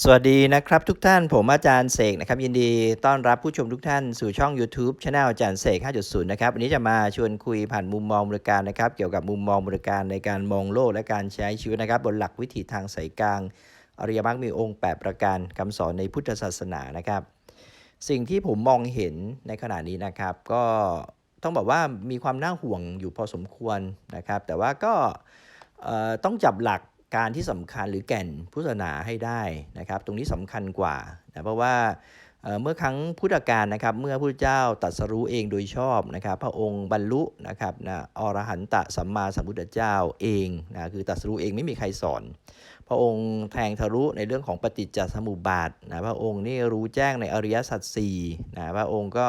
สวัสดีนะครับทุกท่านผมอาจารย์เสกนะครับยินดีต้อนรับผู้ชมทุกท่านสู่ช่อง YouTube Channel อาจารย์เสก 5.0 นะครับวันนี้จะมาชวนคุยผ่านมุมมองบริการนะครับ เกี่ยวกับมุมมองบริการในการมองโลกและการใช้ชีวิตนะครับ บนหลักวิถีทางสายกลาง อริยมรรคมีองค์ 8 ประการคำสอนในพุทธศาสนานะครับ สิ่งที่ผมมองเห็นในขณะนี้นะครับ ก็ต้องบอกว่ามีความน่าห่วงอยู่พอสมควรนะครับ แต่ว่าก็ต้องจับหลัก การที่สำคัญหรือแก่นพุทธศาสนาให้ได้นะครับ ตรงนี้สำคัญกว่านะเพราะว่าเมื่อครั้งพุทธกาลนะครับเมื่อพระพุทธเจ้าตรัสรู้เองโดยชอบนะครับ พระองค์บรรลุนะครับนะอรหันตสัมมาสัมพุทธเจ้าเองนะคือตรัสรู้เองไม่มีใครสอน พระองค์แทงทะลุในเรื่องของปฏิจจสมุปบาทนะพระองค์นี่รู้แจ้งในอริยสัจสี่นะพระองค์ก็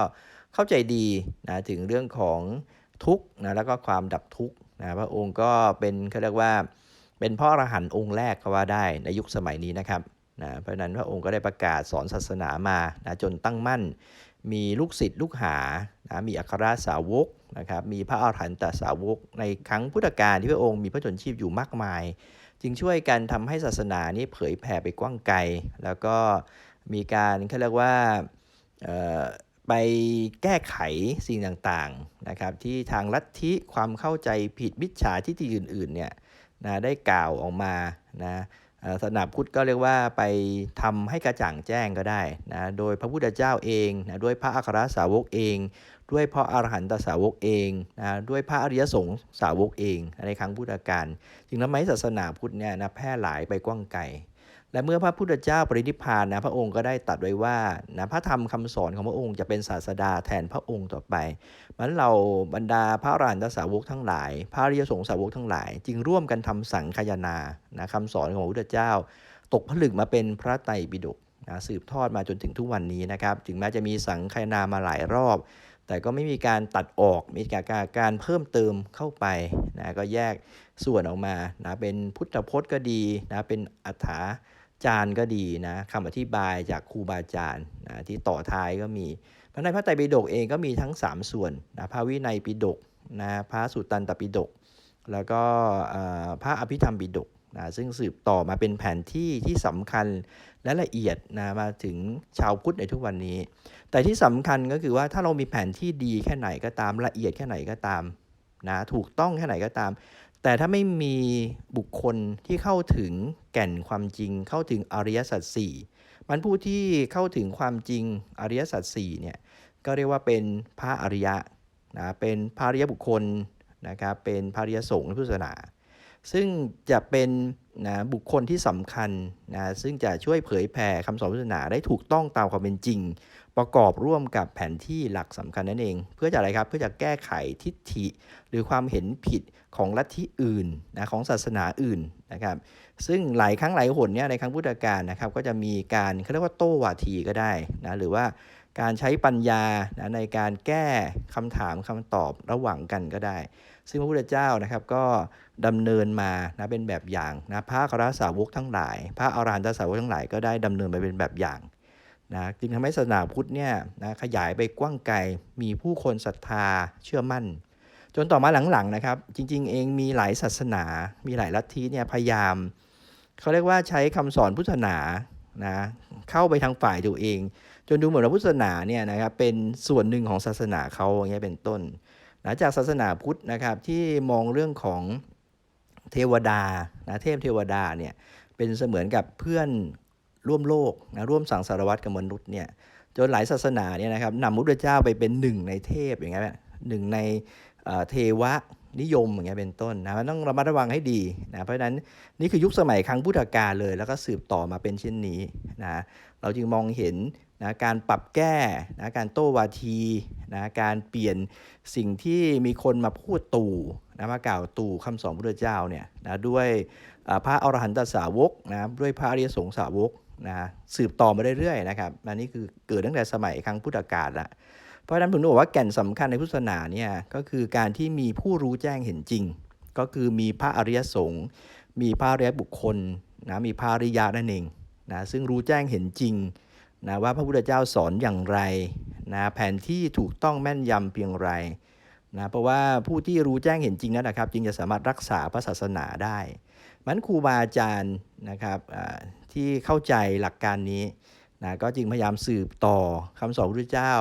เข้าใจดีนะถึงเรื่องของทุกข์นะแล้วก็ความดับทุกข์นะพระองค์ก็เป็นเขาเรียกว่า เป็นพระอรหันต์องค์แรกก็ว่าได้ในยุคสมัยนี้นะครับนะเพราะนั้นพระองค์ก็ได้ประกาศสอนศาสนามานะจนตั้งมั่น มีลูกศิษย์ลูกหานะมีอัครสาวกนะครับมีพระอรหันตสาวก ในครั้งพุทธกาลที่พระองค์มีพระชนชีพอยู่มากมาย จึงช่วยกันทำให้ศาสนานี้เผยแผ่ไปกว้างไกล แล้วก็มีการเขาเรียกว่าไปแก้ไขสิ่งต่างๆนะครับที่ทางลัทธิความเข้าใจผิดมิจฉาทิฏฐิอื่นๆเนี่ย นะได้กล่าวออกมานะศาสนาพุทธก็เรียกว่าไปทำให้กระจ่างแจ้งก็ได้นะโดยพระพุทธเจ้าเองนะด้วยพระอัครสาวกเอง ด้วยพระอรหันตสาวกเองนะด้วยพระอริยสงฆ์สาวกเองในครั้งพุทธกาลจึงทำให้ศาสนาพุทธเนี่ยนะแพร่หลายไปกว้างไกล และเมื่อพระพุทธเจ้าปรินิพพานนะพระองค์ก็ได้ตัดไว้ว่านะพระธรรมคำสอนของพระองค์จะเป็นศาสดาแทนพระองค์ต่อไปมันเราบรรดาพระอรหันตสาวกทั้งหลาย พระริยสงฆ์สาวกทั้งหลาย จึงร่วมกันทำสังคายนานะคำสอนของพระพุทธเจ้า ตกผลึกมาเป็นพระไตรปิฎกนะสืบทอดมาจนถึงทุกวันนี้นะครับถึงแม้จะมีสังคายนามาหลายรอบ แต่ก็ไม่มีการตัดออกมีการการเพิ่มเติมเข้าไปนะก็แยกส่วนออกมานะเป็นพุทธพจน์ก็ดีนะเป็นอัฏฐา จารย์ก็ดีนะคำอธิบายจากครูบาอาจารย์นะที่ต่อท้ายก็มีพระในพระไตรปิฎกเองก็มีทั้ง 3 ส่วนนะพระวินัยปิฎกนะพระสุตตันตปิฎกแล้วก็พระอภิธรรมปิฎกนะซึ่งสืบต่อมาเป็นแผนที่ที่สำคัญและละเอียดนะมาถึงชาวพุทธในทุกวันนี้ แต่ที่สำคัญก็คือว่าถ้าเรามีแผนที่ดีแค่ไหนก็ตามละเอียดแค่ไหนก็ตามนะถูกต้องแค่ไหนก็ตาม แต่ถ้าไม่มีบุคคลที่เข้าถึงแก่นความจริง เข้าถึงอริยสัจสี่มันผู้ที่เข้าถึงความจริงอริยสัจสี่เนี่ยก็เรียกว่าเป็นพระอริยะนะเป็นพระอริยบุคคลนะครับเป็นพระอริยสงฆ์ในพุทธศาสนา ซึ่งจะเป็น นะบุคคลที่สำคัญนะซึ่งจะช่วยเผยแผ่คำสอนศาสนาได้ถูกต้องตามความเป็นจริง ประกอบร่วมกับแผนที่หลักสำคัญนั่นเอง เพื่อจะอะไรครับเพื่อจะแก้ไขทิฏฐิ หรือความเห็นผิดของลัทธิอื่นนะของศาสนาอื่นนะครับ ซึ่งหลายครั้งหลายหนเนี่ยในครั้งพุทธกาลนะครับ ก็จะมีการเขาเรียกว่าโต้วาทีก็ได้นะหรือว่า การใช้ปัญญานะในการแก้คำถามคำตอบระหว่างกันก็ได้ ซึ่งพระพุทธเจ้านะครับก็ดำเนินมานะเป็นแบบอย่างนะพระอัครสาวกทั้งหลาย พระอรหันตสาวกทั้งหลายก็ได้ดำเนินไปเป็นแบบอย่างนะจึงทำให้ศาสนาพุทธเนี่ยนะขยายไปกว้างไกลมีผู้คนศรัทธาเชื่อมั่น จนต่อมาหลังๆนะครับ จริง ๆ เองมีหลายศาสนา มีหลายลัทธิเนี่ยพยายามเขาเรียกว่าใช้คำสอนพุทธศาสนานะเข้าไปทางฝ่ายตัวเอง จนดูเหมือนว่าพุทธศาสนาเนี่ยนะครับเป็นส่วนหนึ่งของศาสนาเขาอย่างเงี้ยเป็นต้นนะจากศาสนาพุทธนะครับที่มองเรื่องของเทวดานะเทพเทวดาเนี่ยเป็นเสมือนกับเพื่อนร่วมโลกนะร่วมสังสารวัตรกับมนุษย์เนี่ยจนหลายศาสนาเนี่ยนะครับนำพระพุทธเจ้าไปเป็นหนึ่งในเทพอย่างเงี้ยหนึ่งในเทวะนิยมอย่างเงี้ยเป็นต้นนะมันต้องระมัดระวังให้ดีนะเพราะฉะนั้นนี่คือยุคสมัยครั้งพุทธกาลเลย แล้วก็สืบต่อมาเป็นเช่นนี้นะเราจึงมองเห็น นะการปรับแก้นะการโต้วาทีนะการเปลี่ยนสิ่งที่มีคนมาพูดตู่นะมากล่าวตู่คำสอนพระเจ้าเนี่ยนะด้วยพระอรหันตสาวกนะด้วยพระอริยสงฆ์สาวกนะสืบต่อมาเรื่อยๆนะครับอันนี้คือเกิดตั้งแต่สมัยครั้งพุทธกาลละเพราะฉะนั้นผมถึงบอกว่าแก่นสำคัญในพุทธศาสนาเนี่ยก็คือการที่มีผู้รู้แจ้งเห็นจริง ก็คือมีพระอริยสงฆ์มีพระอริยบุคคลนะมีพระอริยะนั่นเองนะซึ่งรู้แจ้งเห็นจริง นะว่าพระพุทธเจ้าสอนอย่างไรนะแผนที่ถูกต้องแม่นยำเพียงไรนะเพราะว่าผู้ที่รู้แจ้งเห็นจริงนั้นนะครับ จึงจะสามารถรักษาพระศาสนาได้มันครูบาอาจารย์นะครับที่เข้าใจหลักการนี้นะก็จึงพยายามสืบต่อคำสอนพระพุทธเจ้า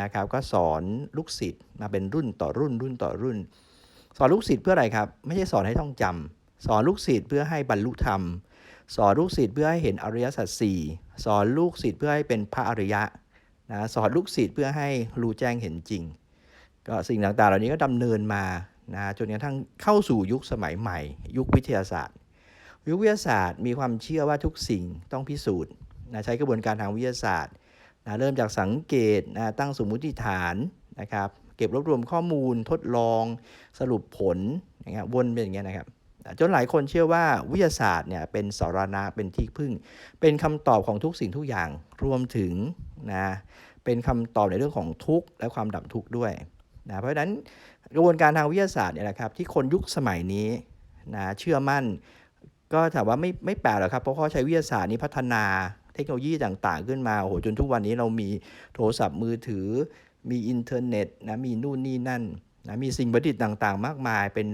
นะครับ ก็สอนลูกศิษย์มาเป็นรุ่นต่อรุ่นรุ่นต่อรุ่น สอนลูกศิษย์เพื่ออะไรครับ ไม่ใช่สอนให้ท่องจำสอนลูกศิษย์เพื่อให้บรรลุธรรม สอนลูกศิษย์เพื่อให้เห็นอริยสัจสี่สอนลูกศิษย์เพื่อให้เป็นพระอริยะนะสอนลูกศิษย์เพื่อให้รู้แจ้งเห็นจริง ก็สิ่งต่างๆ เหล่านี้ก็ดำเนินมานะจนกระทั่งเข้าสู่ยุคสมัยใหม่ ยุควิทยาศาสตร์ ยุควิทยาศาสตร์มีความเชื่อว่าทุกสิ่งต้องพิสูจน์นะใช้กระบวนการทางวิทยาศาสตร์นะเริ่มจากสังเกตนะตั้งสมมุติฐานนะครับ เก็บรวบรวมข้อมูลทดลองสรุปผลนะครับวนเป็นอย่างเงี้ยนะครับ จนหลายคนเชื่อว่าวิทยาศาสตร์เนี่ยเป็นสารณะเป็นที่พึ่ง เป็นคำตอบของทุกสิ่งทุกอย่างรวมถึงนะเป็นคำตอบในเรื่องของทุกข์และความดับทุกข์ด้วยนะเพราะฉะนั้นกระบวนการทางวิทยาศาสตร์เนี่ยนะครับที่คนยุคสมัยนี้นะเชื่อมั่น ก็ถามว่าไม่ไม่แปลกหรอกครับเพราะเขาใช้วิทยาศาสตร์นี้พัฒนาเทคโนโลยีต่างๆ ขึ้นมาโอ้โหจนทุกวันนี้เรามีโทรศัพท์มือถือ มีอินเทอร์เน็ตนะมีนู่นนี่นั่น นะมีสิ่งประดิษฐ์ต่างๆ มากมายเป็น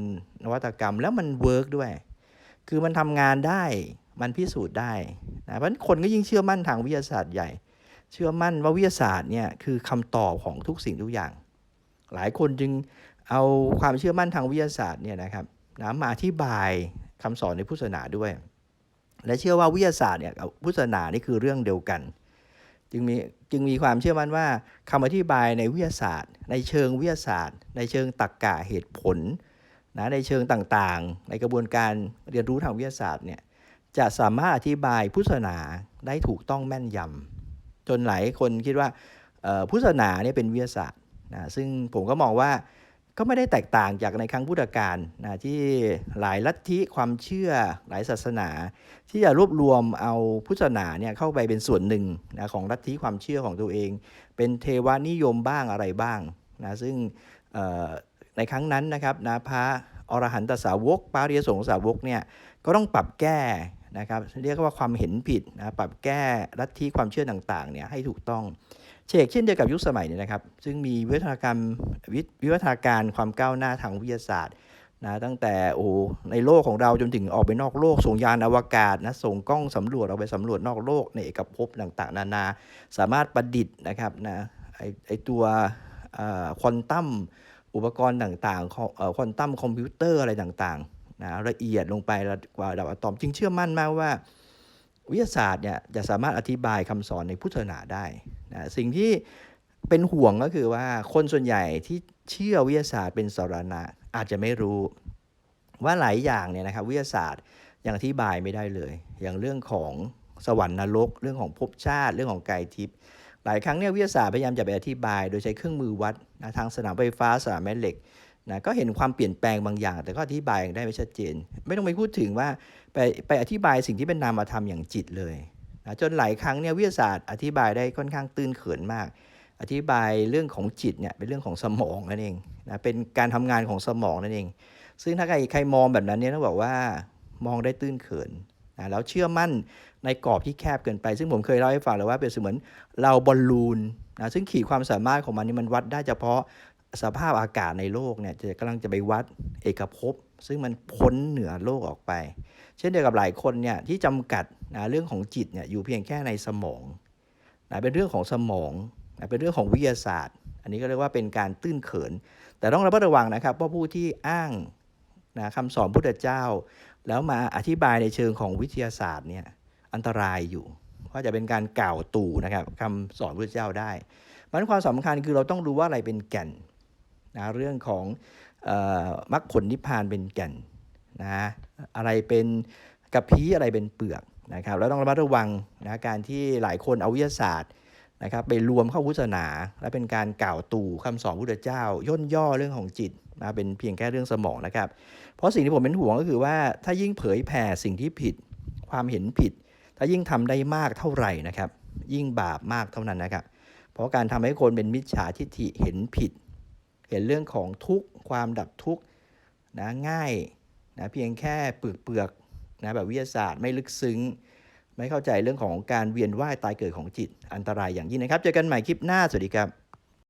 นวัตกรรมแล้วมันเวิร์กด้วย คือมันทำงานได้มันพิสูจน์ได้นะเพราะคนก็ยิ่งเชื่อมั่นทางวิทยาศาสตร์ใหญ่ เชื่อมั่นว่าวิทยาศาสตร์เนี่ยคือคำตอบของทุกสิ่งทุกอย่าง หลายคนจึงเอาความเชื่อมั่นทางวิทยาศาสตร์เนี่ยนะครับนะมาอธิบายคำสอนในพุทธศาสนาด้วย และเชื่อว่าวิทยาศาสตร์เนี่ยกับพุทธศาสนานี่คือเรื่องเดียวกัน จึงมีจึงมีความเชื่อมั่นว่าคำอธิบายในวิทยาศาสตร์ ในเชิงวิทยาศาสตร์ ในเชิงตรรกะเหตุผลนะในเชิงต่างๆ ในกระบวนการเรียนรู้ทางวิทยาศาสตร์เนี่ยจะสามารถอธิบายพุทธศาสนาได้ถูกต้องแม่นยำจนหลายคนคิดว่าพุทธศาสนาเนี่ยเป็นวิทยาศาสตร์นะซึ่งผมก็มองว่า ก็ไม่ได้แตกต่างจากในครั้งพุทธกาลนะที่หลายลัทธิความเชื่อหลายศาสนา ที่จะรวบรวมเอาพุทธศาสนาเนี่ยเข้าไปเป็นส่วนหนึ่งนะของลัทธิความเชื่อของตัวเอง เป็นเทวานิยมบ้างอะไรบ้างนะซึ่งในครั้งนั้นนะครับนะพระอรหันตสาวกพระอริยสงสาวกเนี่ยก็ต้องปรับแก้นะครับเรียกว่าความเห็นผิดนะปรับแก้ลัทธิความเชื่อต่างๆเนี่ยให้ถูกต้อง เชกเช่นเดียวกับยุคสมัยนี้นะครับ ซึ่งมีวิวัฒนากรรวิวิวัฒนาการความก้าวหน้าทางวิทยาศาสตร์นะตั้งแต่โอ้ในโลกของเราจนถึงออกไปนอกโลก ส่งยานอวกาศนะส่งกล้องสำรวจออกไปสำรวจนอกโลกในเอกภพต่างๆ นานา สามารถประดิษฐ์นะครับนะไอไอตัวควอนตัมอุปกรณ์ต่างๆควอนตัมคอมพิวเตอร์อะไรต่างๆนะละเอียดลงไปกว่าระดับอะตอมจึงเชื่อมั่นมากว่า วิทยาศาสตร์เนี่ยจะสามารถอธิบายคำสอนในพุทธศาสนาได้ นะสิ่งที่เป็นห่วงก็คือว่าคนส่วนใหญ่ที่เชื่อวิทยาศาสตร์เป็นสารณะอาจจะไม่รู้ ว่าหลายอย่างเนี่ยนะครับวิทยาศาสตร์ยังอธิบายไม่ได้เลย อย่างเรื่องของสวรรค์นรก เรื่องของภพชาติ เรื่องของกายทิพย์หลายครั้งเนี่ยวิทยาศาสตร์พยายามจะไปอธิบาย โดยใช้เครื่องมือวัดนะทางสนามไฟฟ้าสนามแม่เหล็กนะก็เห็นความเปลี่ยนแปลงบางอย่าง แต่ก็อธิบายได้ไม่ชัดเจน ไม่ต้องไปพูดถึงว่าไปไปอธิบายสิ่งที่เป็นนามธรรมอย่างจิตเลย นะจนหลายครั้งเนี่ยวิทยาศาสตร์อธิบายได้ค่อนข้างตื้นเขินมาก อธิบายเรื่องของจิตเนี่ยเป็นเรื่องของสมองนั่นเองนะเป็นการทำงานของสมองนั่นเอง ซึ่งถ้าใครใครมองแบบนั้นเนี่ยต้องบอกว่ามองได้ตื้นเขินนะแล้วเชื่อมั่นในกรอบที่แคบเกินไป ซึ่งผมเคยเล่าให้ฟังเลยว่าเป็นเสมือนเราบอลลูนนะซึ่งขีดความสามารถของมันนี่มันวัดได้เฉพาะ สภาพอากาศในโลกเนี่ยจะกำลังจะไปวัดเอกภพ ซึ่งมันพ้นเหนือโลกออกไป เช่นเดียวกับหลายคนเนี่ยที่จำกัดนะเรื่องของจิตเนี่ยอยู่เพียงแค่ในสมองนะเป็นเรื่องของสมองนะเป็นเรื่องของวิทยาศาสตร์ อันนี้ก็เรียกว่าเป็นการตื้นเขิน แต่ต้องระมัดระวังนะครับว่าผู้ที่อ้างนะคำสอนพุทธเจ้า แล้วมาอธิบายในเชิงของวิทยาศาสตร์เนี่ยอันตรายอยู่เพราะจะเป็นการกล่าวตู่นะครับคำสอนพุทธเจ้าได้มันความสำคัญคือเราต้องรู้ว่าอะไรเป็นแก่น นะเรื่องของมรรคผลนิพพานเป็นแก่นนะอะไรเป็นกระพี้อะไรเป็นเปลือกนะครับแล้วต้องระมัดระวังนะการที่หลายคนเอาวิทยาศาสตร์นะครับไปรวมเข้าพุทธศาสนา และเป็นการกล่าวตู่คำสอนพุทธเจ้า ย่นย่อเรื่องของจิตมาเป็นเพียงแค่เรื่องสมองนะครับ เพราะสิ่งที่ผมเป็นห่วงก็คือว่าถ้ายิ่งเผยแผ่สิ่งที่ผิด ความเห็นผิด ถ้ายิ่งทำได้มากเท่าไหร่นะครับ ยิ่งบาปมากเท่านั้นนะครับ เพราะการทำให้คนเป็นมิจฉาทิฏฐิเห็นผิด เห็นเรื่องของทุกข์ความดับทุกข์นะง่ายนะเพียงแค่เปลือกเปลือกนะแบบวิทยาศาสตร์ไม่ลึกซึ้ง ไม่เข้าใจเรื่องของการเวียนว่ายตายเกิดของจิตอันตรายอย่างยิ่งนะครับ เจอกันใหม่คลิปหน้า สวัสดีครับ